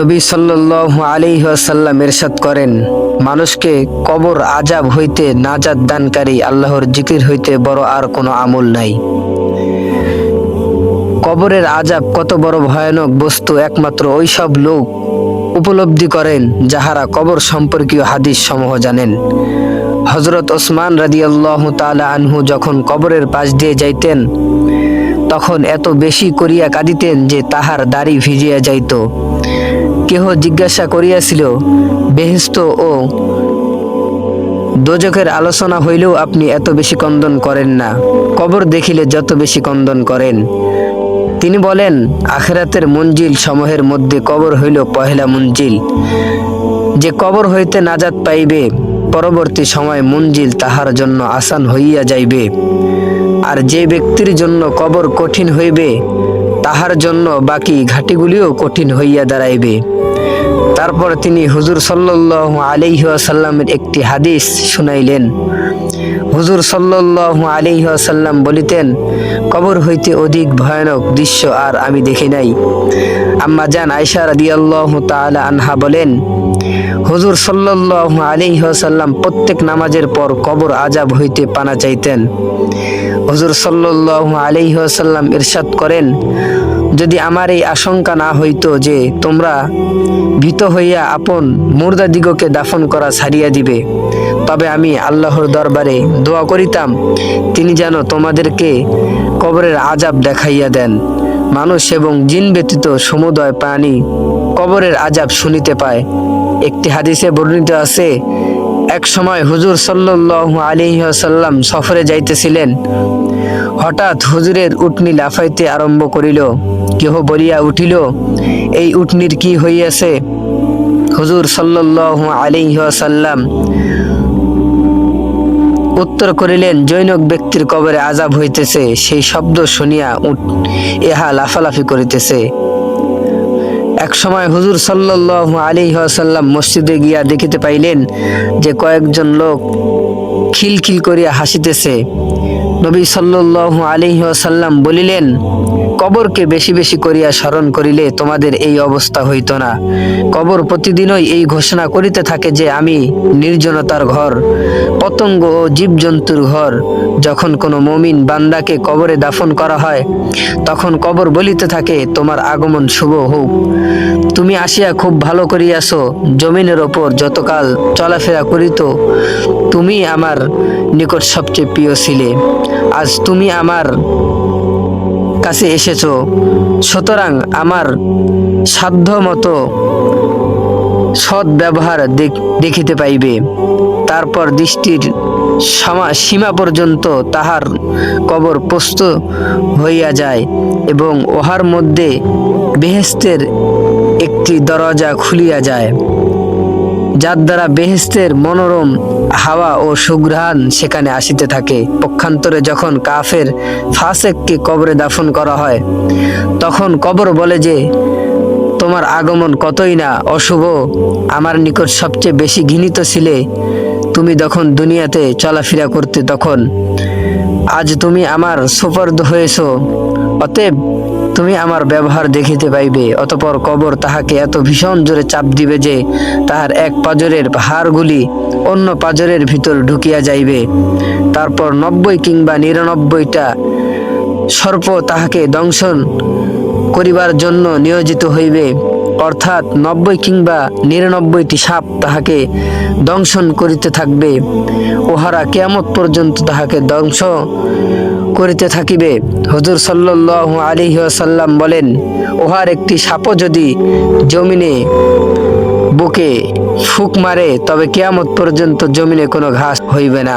নবী সাল্লাল্লাহু আলাইহি ওয়াসাল্লাম ইরশাদ করেন, মানুষকে কবর আজাব হইতে নাজাদ দানকারী আল্লাহর জিকির হইতে বড় আর কোনো আমল নাই। কবরের আজাব কত বড় ভয়ানক বস্তু, একমাত্র ওই সব লোক উপলব্ধি করেন যাহারা কবর সম্পর্কীয় হাদিস সমূহ জানেন। হজরত ওসমান রাদিয়াল্লাহু তাআলা আনহু যখন কবরের পাশ দিয়ে যাইতেন, তখন এত বেশি করিয়া কাঁদিতেন যে তাহার দাড়ি ভিজিয়া যাইত। কেহ জিজ্ঞাসা করিয়াছিল বেহেস্ত ও দোজকের আলোচনা হইলেও আপনি এত বেশি কন্দন করেন না। কবর দেখিলে যত বেশি কন্দন করেন। তিনি বলেন, আখেরাতের মঞ্জিল সমূহের মধ্যে কবর হইল পহেলা মঞ্জিল। যে কবর হইতে নাজাত পাইবে, পরবর্তী সময় মঞ্জিল তাহার জন্য আসান হইয়া যাইবে। আর যে ব্যক্তির জন্য কবর কঠিন হইবে তাহার জন্য বাকি ঘাটিগুলিও কঠিন হইয়া দাঁড়াইবে। তারপর তিনি হুজুর সাল্লাল্লাহু আলাইহি ওয়াসাল্লামের একটি হাদিস শুনাইলেন। হুজুর সাল্লাল্লাহু আলাইহি ওয়াসাল্লাম বলিতেন, কবর হইতে অধিক ভয়ানক দৃশ্য আর আমি দেখি নাই। আম্মা জান আয়সা রাদিয়াল্লাহু তাআলা আনহা বলেন হুজুর সাল্লাল্লাহু আলাইহি ওয়াসাল্লাম প্রত্যেক নামাজের পর কবর আজাব হইতে পানা চাইতেন। হজুর সাল্লাল্লাহু আলাইহি ওয়াসাল্লাম ইরশাদ করেন, যদি আমার এই আশঙ্কা না হইতো যে তোমরা ভীত হইয়া আপন মুর্দাদিগকে দাফন করা ছাড়িয়া দিবে, তবে আমি আল্লাহর দরবারে দোয়া করিতাম, তিনি যেন তোমাদেরকে কবরের আজাব দেখাইয়া দেন। মানুষ এবং জিন ব্যতীত সমুদয় প্রাণী কবরের আজাব শুনিতে পায়। একটি হাদিসে বর্ণিত আছে, এক সময় হুজুর সাল্লাল্লাহু আলাইহি ওয়াসাল্লাম সফরে যাইতেছিলেন। হঠাৎ হুজুরের উটনি লাফাইতে আরম্ভ করিল। কেহ বলিয়া উঠিল, এই উটনির কি হইয়াছে? হুজুর সাল্লাল্লাহু আলাইহি ওয়াসাল্লাম উত্তর করিলেন, জৈনক ব্যক্তির কবরে আজাব হইতেছে, সেই শব্দ শুনিয়া উঠ, ইহা লাফালাফি করিতেছে। এক সময় হুজুর সাল্লাহ আলী ওয়াসাল্লাম মসজিদে গিয়া দেখিতে পাইলেন যে কয়েকজন লোক খিলখিল করিয়া হাসিতেছে। নবী সাল্লু আলাইহি ওয়াসাল্লাম বলিলেন কবরকে বেশি বেশি করিয়া স্মরণ করিলে তোমাদের এই অবস্থা হইত না। কবর প্রতিদিনই এই ঘোষণা করিতে থাকে যে আমি নির্জনতার ঘর, পতঙ্গ ও জীবজন্তুর ঘর। যখন কোনো মমিন বান্দাকে কবরে দাফন করা হয়, তখন কবর বলিতে থাকে, তোমার আগমন শুভ হোক। তুমি আসিয়া খুব ভালো করিয়াছ, জমিনের ওপর যতকাল চলাফেরা করিত, তুমি আমার নিকট সবচেয়ে প্রিয় ছিলে। আজ তুমি আমার কাছে এসেছ। সুতরাং আমার সাধ্য মতো সৎ ব্যবহার দেখিতে পাইবে। তারপর দৃষ্টির সমা- পর্যন্ত তাহার কবর প্রস্তুত হইয়া যায় এবং উহার মধ্যে বেহেস্তের একটি দরজা খুলিয়া যায়। যার দ্বারা বেহেস্তের মনোরম হাওয়া ও সুঘ্রাণ সেখানে আসিতে থাকে। পক্ষান্তরে যখন কাফের ফাসেককে কবরে দাফন করা হয়, তখন কবর বলে যে, তোমার আগমন কতই না অশুভ, আমার নিকট সবচেয়ে বেশি ঘৃণিত ছিলে, তুমি যখন দুনিয়াতে চলাফেরা করতে তখন। আজ তুমি আমার সুপর্দ হয়েছ, অতএব তুমি আমার ব্যবহার দেখিতে পাইবে, অতপর কবর তাহাকে এত ভীষণ জোরে চাপ দিবে যে তাহার এক পাজরের হাড়গুলি অন্য পাজরের ভিতর ঢুকিয়া যাইবে। তারপর নব্বই কিংবা নিরানব্বইটা সর্প তাহাকে দংশন করিবার জন্য নিয়োজিত হইবে। অর্থাৎ নব্বই কিংবা নিরানব্বইটি সাপ তাহাকে দংশন করিতে থাকবে। ওহারা কেয়ামত পর্যন্ত তাহাকে ধ্বংস করিতে থাকিবে। হুজুর সাল্লাল্লাহু আলাইহি ওয়াসাল্লাম বলেন ওহার একটি সাপও যদি জমিনে বুকে ফুক মারে, তবে কেয়ামত পর্যন্ত জমিনে কোনো ঘাস হইবে না।